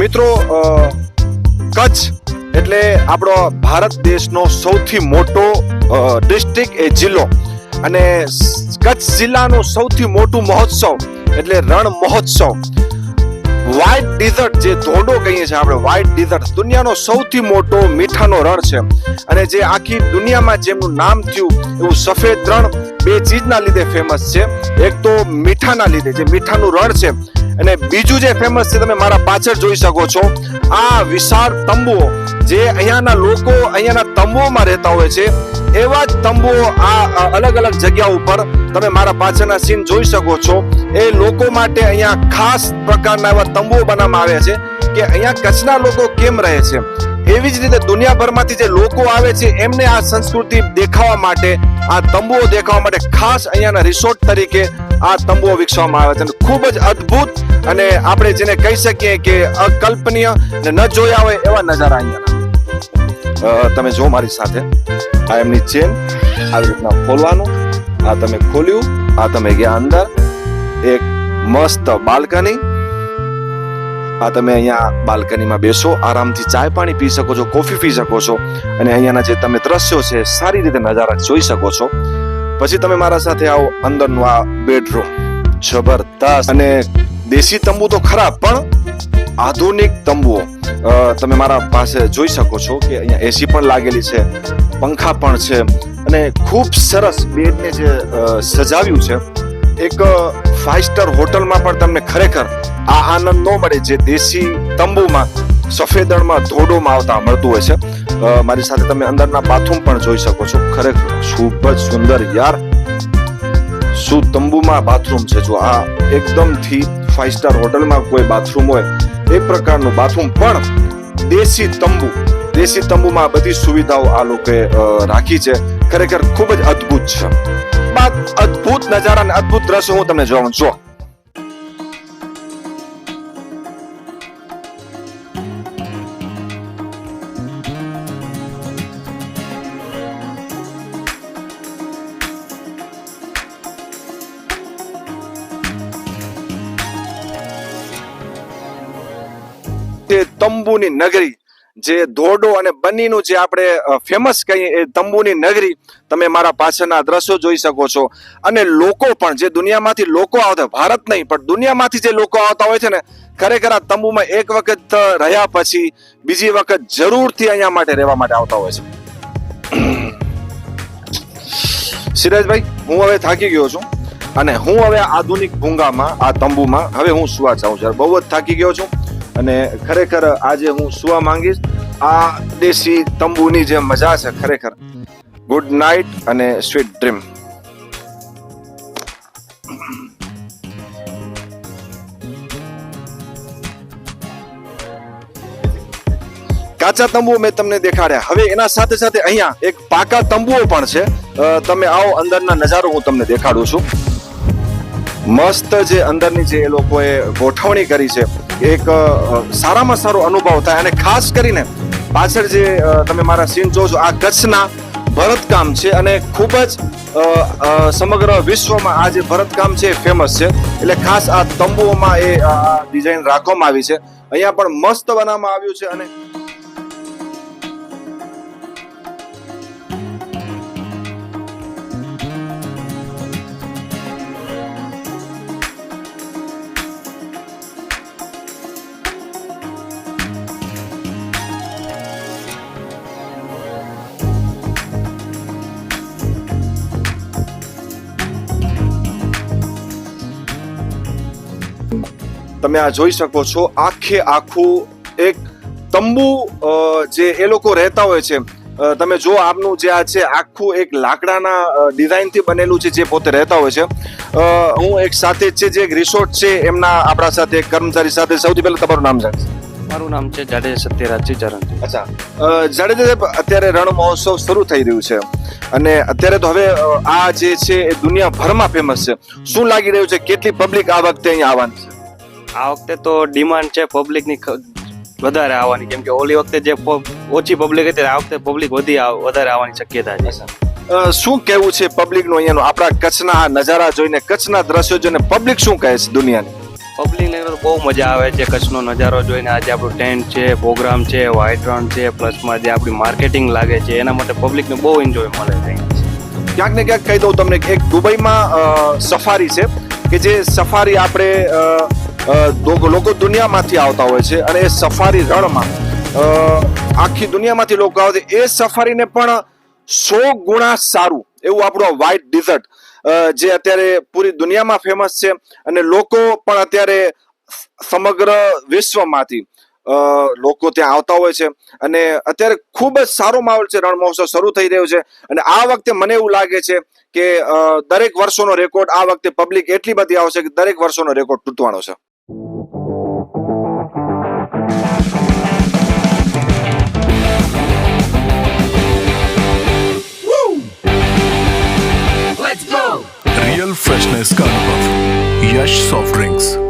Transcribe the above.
મિત્રો કચ્છ એટલે આપણો ભારત દેશનો સૌથી મોટો ડિસ્ટ્રિક્ટ એ જિલ્લો. અને કચ્છ જિલ્લાનું સૌથી મોટું મહોત્સવ એટલે રણ મહોત્સવ. વ્હાઇટ ડિઝર્ટ જે ધોડો કહીએ છીએ આપણે વ્હાઇટ ડિઝર્ટ દુનિયાનો સૌથી મોટો મીઠાનો રણ છે. અને જે આખી દુનિયામાં જેમનું નામ થયું, એવું સફેદ રણ બે ચીજના લીધે ફેમસ છે. એક તો મીઠાના લીધે, જે મીઠાનું રણ છે. અને બીજું જે ફેમસ છે, તમે મારા પાછળ જોઈ શકો છો, આ વિશાળ તંબુઓ જે અહીંયાના લોકો અહીંયાના તંબુઓમાં રહેતા હોય છે એવા જ તંબુઓ આ અલગ અલગ જગ્યા ઉપર તમે મારા પાછળના સીન જોઈ શકો છો. એ લોકો માટે અહીંયા ખાસ પ્રકારના એવા તંબુઓ બનાવવામાં આવ્યા છે કે અહીંયા કચ્છના લોકો કેમ રહે છે. એવી જ રીતે દુનિયાભરમાંથી જે લોકો આવે છે એમને આ સંસ્કૃતિ દેખાવા માટે આ તંબુઓ દેખાવા માટે ખાસ અહીંયાના રિસોર્ટ તરીકે આ તંબુઓ વિકસાવવામાં આવે છે. અને ખૂબ જ અદ્ભુત અને આપણે જેને કહી શકીએ કે અકલ્પનીય અને ન જોયા હોય એવા નજારા અહીંયાના અ, તમે જો મારી સાથે. આ એમની ચેન આવી રીતના ખોલવાનું. આ તમે ખોલ્યું. આ તમે ગયા અંદર. એક મસ્ત બાલ્કની. આ તમે અહીંયા બાલ્કનીમાં બેસો, આરામથી ચાય પાણી પી શકો છો, કોફી પી શકો છો અને અહીંયાના જે તમે દ્રશ્યો છે, સારી રીતે નજારા જોઈ શકો છો. પછી તમે મારા સાથે આવો અંદરનું આ બેડરૂમ જબરદસ્ત. અને દેશી તંબુ તો ખરા, પણ આધુનિક તંબુઓ. તમે મારા પાસે જોઈ શકો છો કે અહીંયા એસી પણ લાગેલી છે, પંખા પણ છે અને ખૂબ સરસ બેડને જે સજાવ્યું છે. એક ફાઇવ સ્ટાર હોટલમાં પણ તમને ખરેખર આ આનંદ ન મળે જે દેશી તંબુમાં, સફેદણમાં ધોડોમાં આવતા મળતું હોય છે. મારી સાથે તમે અંદરના બાથરૂમ પણ જોઈ શકો છો. ખરેખર ખૂબ જ સુંદર યાર, શું તંબુમાં બાથરૂમ છે? જો આ એકદમથી ફાઇવ સ્ટાર હોટલમાં કોઈ બાથરૂમ હોય, એ પ્રકારનું બાથરૂમ પણ દેશી તંબુ, દેશી તંબુમાં બધી સુવિધાઓ આ લોકોએ રાખી છે. ખરેખર ખૂબ જ અદ્ભુત છે. બાદ અદ્ભુત નજારા અને અદ્ભુત દ્રશ્યો હું તમને જોવાનું જો તંબુની નગરી. જે ધોડો અને બનીનું જે આપણે ફેમસ કહીએ એ તંબુની નગરી, તમે મારા પાછળના દ્રશ્યો જોઈ શકો છો. અને લોકો પણ, જે દુનિયામાંથી લોકો આવતા, ભારત નહીં, પણ દુનિયામાંથી જે લોકો આવતા હોય છે ને, ખરેખર આ તંબુમાં એક વખત રહ્યા પછી, બીજી વખત જરૂરથી અહીંયા માટે રહેવા માટે આવતા હોય છે. સિરાજભાઈ હું હવે થાકી ગયો છું. અને હું હવે આધુનિક ભૂંગામાં, આ તંબુમાં, હવે હું સુવા જાઉં છું. બહુ જ થાકી ગયો છું. અને ખરેખર આજે હું સુવા માંગીશ. આ દેશી તંબુની જે મજા છે ખરેખર. ગુડ નાઇટ અને સ્વીટ ડ્રીમ કાચા તંબુઓ મેં તમને દેખાડ્યા. હવે એના સાથે સાથે અહીંયા એક પાકા તંબુઓ પણ છે. તમે આવો અંદરના નજારો હું તમને દેખાડું છું. મસ્ત જે અંદરની જે એ લોકોએ ગોઠવણી કરી છે. એક સારામાં સારો અનુભવ થાય અને ખાસ કરીને પાછળ જે તમે મારા સીન જોજો, આ કચ્છના ભરતકામ છે અને ખૂબ જ સમગ્ર વિશ્વમાં આ જે ભરતકામ છે એ ફેમસ છે. એટલે ખાસ આ તંબુઓમાં એ ડિઝાઇન રાખવામાં આવી છે. અહીંયા પણ મસ્ત બનાવવામાં આવ્યું છે અને તમે આ જોઈ શકો છો આખે આખું એક તંબુ જે એ લોકો રહેતા હોય છે. તમે જો આપનું જે આ છે આખું એક લાકડાના ડિઝાઇનથી બનેલું છે જે પોતે રહેતા હોય છે. હું એક સાથે જ છે જે એક રિસોર્ટ છે એમના આપણા સાથે કર્મચારી સાથે. સૌથી પહેલા તમારું નામ જાણશે મારું નામ છે જાડેજા સત્યરાજજી ચરણ અચ્છા. જાડેજા સાહેબ અત્યારે રણ મહોત્સવ શરૂ થઈ રહ્યું છે. અને અત્યારે તો હવે આ જે છે એ દુનિયાભરમાં ફેમસ છે. શું લાગી રહ્યું છે? કેટલી પબ્લિક આ વખતે અહીંયા આવવાની છે? આ વખતે તો ડિમાન્ડ છે પબ્લિકની વધારે આવવાની. કેમ કે ઓલી વખતે જે ઓછી પબ્લિક હતી આ વખતે પબ્લિક વધી વધારે આવવાની શક્યતા છે. શું કહેવું છે પબ્લિકનું અહીંયાનું? આપણા કચ્છના આ નજારા જોઈને કચ્છના દ્રશ્યો જોઈને પબ્લિક શું કહે છે દુનિયાની? પબ્લિકને બહુ મજા આવે છે કચ્છનો નજારો જોઈને. આજે આપણું ટેન્ટ છે પ્રોગ્રામ છે વ્હાઇટ રન છે પ્લસમાં જે આપણી માર્કેટિંગ લાગે છે એના માટે પબ્લિકને બહુ એન્જોય મળે છે. ક્યાંક ને ક્યાંક કહી દઉં તમને કે એક દુબઈમાં સફારી છે કે જે સફારી આપણે લોકો દુનિયામાંથી આવતા હોય છે અને એ સફારી રણમાં આખી દુનિયામાંથી લોકો આવે છે. એ સફારીને પણ સો ગુણા સારું એવું આપણું વ્હાઇટ ડિઝર્ટ જે અત્યારે પૂરી દુનિયામાં ફેમસ છે અને લોકો પણ અત્યારે સમગ્ર વિશ્વમાંથી લોકો ત્યાં આવતા હોય છે અને અત્યારે ખૂબ જ સારો માહોલ છે રણ મહોત્સવ શરૂ થઈ રહ્યો છે અને આ વખતે મને એવું લાગે છે કે દરેક વર્ષોનો રેકોર્ડ આ વખતે પબ્લિક એટલી બધી આવશે કે દરેક વર્ષોનો રેકોર્ડ તૂટવાનો છે. soft drinks.